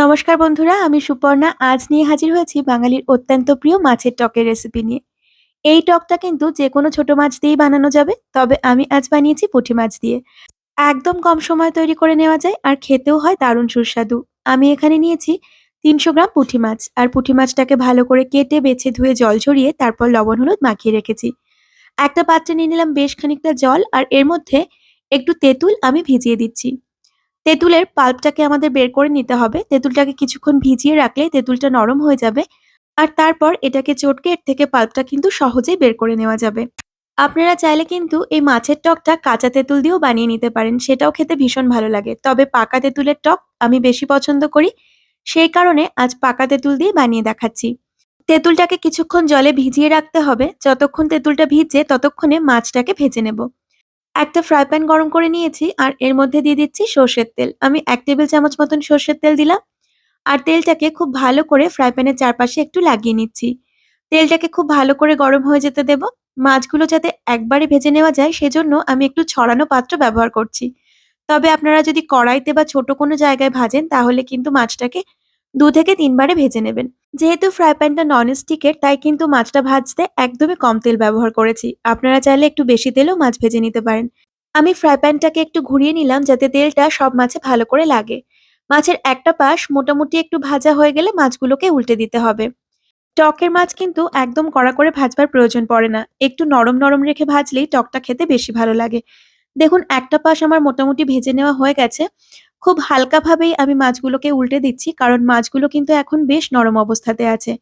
নমস্কার বন্ধুরা, আমি সুপর্ণা। আজ নিয়ে হাজির হয়েছি বাঙালির অত্যন্ত প্রিয় মাছের টকের রেসিপি নিয়ে। এই টকটা কিন্তু যে কোনো ছোট মাছ দিয়েই বানানো যাবে, তবে আমি আজ বানিয়েছি পুঁটি মাছ দিয়ে। একদম কম সময় তৈরি করে নেওয়া যায় আর খেতেও হয় দারুণ সুস্বাদু। আমি এখানে নিয়েছি তিনশো গ্রাম পুঁটি মাছ আর পুঁটি মাছটাকে ভালো করে কেটে, বেছে, ধুয়ে, জল ঝরিয়ে তারপর লবণ, হলুদ মাখিয়ে রেখেছি। একটা পাত্রে নিয়ে নিলাম বেশ খানিকটা জল আর এর মধ্যে একটু তেঁতুল আমি ভিজিয়ে দিচ্ছি। তেঁতুলের পাল্পটাকে আমাদের বের করে নিতে হবে। তেঁতুলটাকে কিছুক্ষণ ভিজিয়ে রাখলে তেঁতুলটা নরম হয়ে যাবে আর তারপর এটাকে চটকে এর থেকে পাল্পটা কিন্তু সহজেই বের করে নেওয়া যাবে। আপনারা চাইলে কিন্তু এই মাছের টকটা কাঁচা তেঁতুল দিয়েও বানিয়ে নিতে পারেন, সেটাও খেতে ভীষণ ভালো লাগে। তবে পাকা তেঁতুলের টক আমি বেশি পছন্দ করি, সেই কারণে আজ পাকা তেঁতুল দিয়ে বানিয়ে দেখাচ্ছি। তেঁতুলটাকে কিছুক্ষণ জলে ভিজিয়ে রাখতে হবে, যতক্ষণ তেঁতুলটা ভিজছে ততক্ষণে মাছটাকে ভেজে নেব। একটা ফ্রাই প্যান গরম করে নিয়েছি, আর এর মধ্যে দিয়ে দিচ্ছি সর্ষের তেল। আমি এক টেবিল চামচ মতন সর্ষের তেল দিলাম, আর তেলটাকে খুব ভালো করে ফ্রাই প্যানের চারপাশে একটু লাগিয়ে নিচ্ছি। তেলটাকে খুব ভালো করে গরম হয়ে যেতে দেব। মাছগুলো যাতে একবারে ভেজে নেওয়া যায়, সেজন্য আমি একটু ছড়ানো পাত্র ব্যবহার করছি। তবে আপনারা যদি কড়াইতে বা ছোট কোনো জায়গায় ভাজেন, তাহলে কিন্তু মাছটাকে দু থেকে তিনবারে ভেজে নেবেন। যেহেতু ফ্রাই প্যানটা নন স্টিকের তাই কিন্তু মাছটা ভাজতে একদমই কম তেল ব্যবহার করেছি। আপনারা চাইলে একটু বেশি তেলেও মাছ ভেজে নিতে পারেন। আমি ফ্রাই প্যানটাকে একটু ঘুরিয়ে নিলাম যাতে তেলটা সব মাছে ভালো করে লাগে। মাছের একটা পাশ মোটামুটি একটু ভাজা হয়ে গেলে মাছগুলোকে উল্টে দিতে হবে। টকের মাছ কিন্তু একদম কড়া করে ভাজবার প্রয়োজন পড়ে না। একটু নরম নরম রেখে ভাজলেই টকটা খেতে বেশি ভালো লাগে। দেখুন, একটা পাশ আমার মোটামুটি ভেজে নেওয়া হয়ে গেছে। খুব হালকাভাবেই আমি মাছগুলোকে উল্টে দিচ্ছি, কারণ মাছগুলো কিন্তু এখন বেশ নরম অবস্থাতে আছে।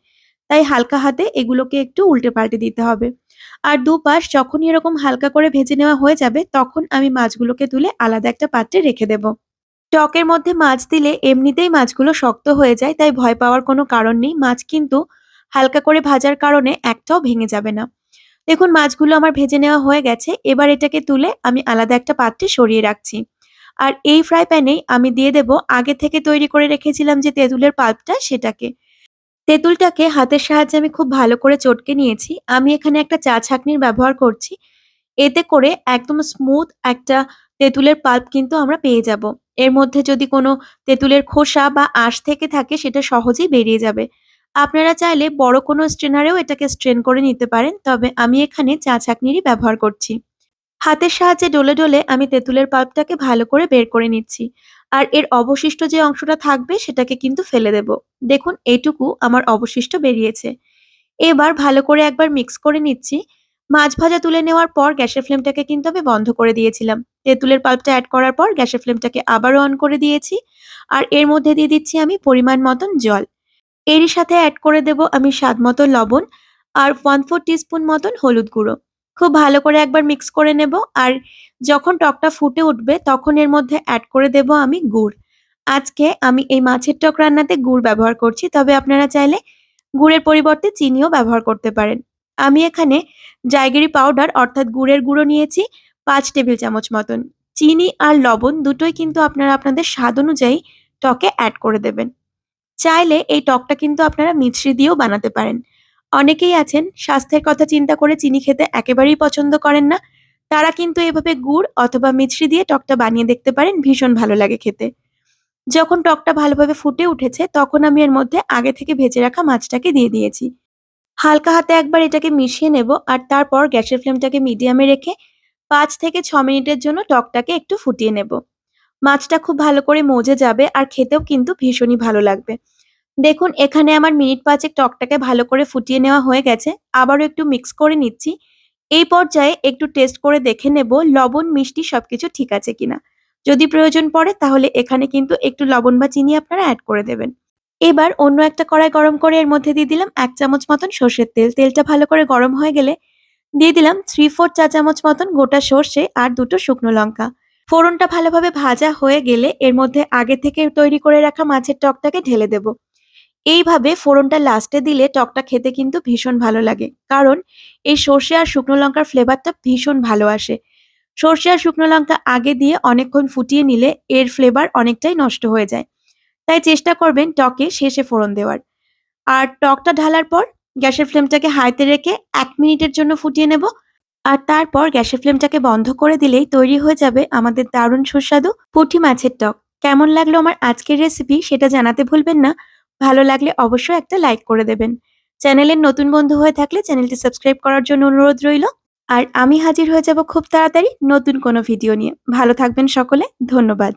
তাই হালকা হাতে এগুলোকে একটু উল্টে পাল্টে দিতে হবে। আর দুপাশ যখনই এরকম হালকা করে ভেজে নেওয়া হয়ে যাবে, তখন আমি মাছগুলোকে তুলে আলাদা একটা পাত্রে রেখে দেব। টকের মধ্যে মাছ দিলে এমনিতেই মাছগুলো শক্ত হয়ে যায়, তাই ভয় পাওয়ার কোনো কারণ নেই। মাছ কিন্তু হালকা করে ভাজার কারণে একটাও ভেঙে যাবে না। দেখুন, মাছগুলো আমার ভেজে নেওয়া হয়ে গেছে। এবার এটাকে তুলে আমি আলাদা একটা পাত্রে সরিয়ে রাখছি। আর এই ফ্রাই প্যানেই আমি দিয়ে দেব। আগে থেকে তৈরি করে রেখেছিলাম যে তেঁতুলের পাল্পটা সেটাকে। তেঁতুলটাকে হাতের সাহায্যে আমি খুব ভালো করে চটকে নিয়েছি। আমি এখানে একটা চা ছাঁকনির ব্যবহার করছি। এতে করে একদম স্মুথ একটা তেঁতুলের পাল্প কিন্তু আমরা পেয়ে যাব। এর মধ্যে যদি কোনো তেঁতুলের খোসা বা আঁশ থেকে থাকে সেটা সহজেই বেরিয়ে যাবে। আপনারা চাইলে বড় কোনো স্ট্রেনারেও এটাকে স্ট্রেন করে নিতে পারেন। তবে আমি এখানে চা ছাঁকনিরই ব্যবহার করছি। হাতের সাহায্যে ডলে ডলে আমি তেঁতুলের পাল্পটাকে ভালো করে বের করে নিচ্ছি। আর এর অবশিষ্ট যে অংশটা থাকবে সেটাকে কিন্তু ফেলে দেব। দেখুন, এইটুকু আমার অবশিষ্ট বেরিয়েছে। এবার ভালো করে একবার মিক্স করে নিচ্ছি। মাছ ভাজা তুলে নেওয়ার পর গ্যাসের ফ্লেমটাকে কিন্তু আমি বন্ধ করে দিয়েছিলাম। তেঁতুলের পাল্পটা অ্যাড করার পর গ্যাসের ফ্লেমটাকে আবারও অন করে দিয়েছি। আর এর মধ্যে দিয়ে দিচ্ছি আমি পরিমাণ মতন জল। এরই সাথে অ্যাড করে দেব আমি স্বাদ মতো লবণ আর ওয়ান ফোর টিস্পুন মতন হলুদ গুঁড়ো। খুব ভালো করে একবার মিক্স করে নেব। আর যখন টকটা ফুটে উঠবে, তখন এর মধ্যে অ্যাড করে দেব আমি গুড়। আজকে আমি এই মাছের টক রান্নাতে গুড় ব্যবহার করছি, তবে আপনারা চাইলে গুড়ের পরিবর্তে চিনিও ব্যবহার করতে পারেন। আমি এখানে জায়গিরি পাউডার অর্থাৎ গুড়ের গুঁড়ো নিয়েছি পাঁচ টেবিল চামচ মতন। চিনি আর লবণ দুটোই কিন্তু আপনারা আপনাদের স্বাদ অনুযায়ী টকে অ্যাড করে দেবেন। চাইলে এই টকটা কিন্তু আপনারা মিছরি দিয়েও বানাতে পারেন। অনেকেই আছেন, স্বাস্থ্যের কথা চিন্তা করে চিনি খেতে একেবারেই পছন্দ করেন না। তারা কিন্তু এভাবে গুড় অথবা মিছরি দিয়ে টকটা বানিয়ে দেখতে পারেন, ভীষণ ভালো লাগে খেতে। যখন টকটা ভালোভাবে ফুটে উঠেছে, তখন আমি এর মধ্যে আগে থেকে ভেজে রাখা মাছটাকে দিয়ে দিয়েছি। হালকা হাতে একবার এটাকে মিশিয়ে নেব আর তারপর গ্যাসের ফ্লেমটাকে মিডিয়ামে রেখে পাঁচ থেকে ছ মিনিটের জন্য টকটাকে একটু ফুটিয়ে নেব। মাছটা খুব ভালো করে মজে যাবে আর খেতেও কিন্তু ভীষণই ভালো লাগবে। দেখুন, এখানে আমার মিনিট পাঁচেক টকটাকে ভালো করে ফুটিয়ে নেওয়া হয়ে গেছে। আবারও একটু মিক্স করে নিচ্ছি। এই পর্যায়ে একটু টেস্ট করে দেখে নেব লবণ, মিষ্টি সবকিছু ঠিক আছে কিনা। যদি প্রয়োজন পড়ে তাহলে এখানে কিন্তু একটু লবণ বা চিনি আপনারা অ্যাড করে দেবেন। এবার অন্য একটা কড়াই গরম করে এর মধ্যে দিয়ে দিলাম এক চামচ মতন সর্ষের তেল। তেলটা ভালো করে গরম হয়ে গেলে দিয়ে দিলাম থ্রি ফোর চা চামচ মতন গোটা সর্ষে আর দুটো শুকনো লঙ্কা। ফোড়নটা ভালোভাবে ভাজা হয়ে গেলে এর মধ্যে আগে থেকে তৈরি করে রাখা মাছের টকটাকে ঢেলে দেবো। এইভাবে ফোড়নটা লাস্টে দিলে টকটা খেতে কিন্তু ভীষণ ভালো লাগে। কারণ এই সর্ষে আর শুকনো লঙ্কার ফ্লেভারটা ভীষণ ভালো আসে। সর্ষে আর শুকনো লঙ্কা আগে দিয়ে অনেকক্ষণ ফুটিয়ে নিলে এর ফ্লেভার অনেকটাই নষ্ট হয়ে যায়। তাই চেষ্টা করবেন টকে শেষে ফোড়ন দেওয়ার। আর টকটা ঢালার পর গ্যাসের ফ্লেমটাকে হাইতে রেখে এক মিনিটের জন্য ফুটিয়ে নেব। আর তারপর গ্যাসের ফ্লেমটাকে বন্ধ করে দিলেই তৈরি হয়ে যাবে আমাদের দারুণ সুস্বাদু পুঁটি মাছের টক। কেমন লাগল আমার আজকের রেসিপি সেটা জানাতে ভুলবেন না। ভালো লাগলে অবশ্যই একটা লাইক করে দেবেন। চ্যানেলের নতুন বন্ধু হয়ে থাকলে চ্যানেলটি সাবস্ক্রাইব করার জন্য অনুরোধ রইল। আর আমি হাজির হয়ে যাব খুব তাড়াতাড়ি নতুন কোনো ভিডিও নিয়ে। ভালো থাকবেন সকলে, ধন্যবাদ।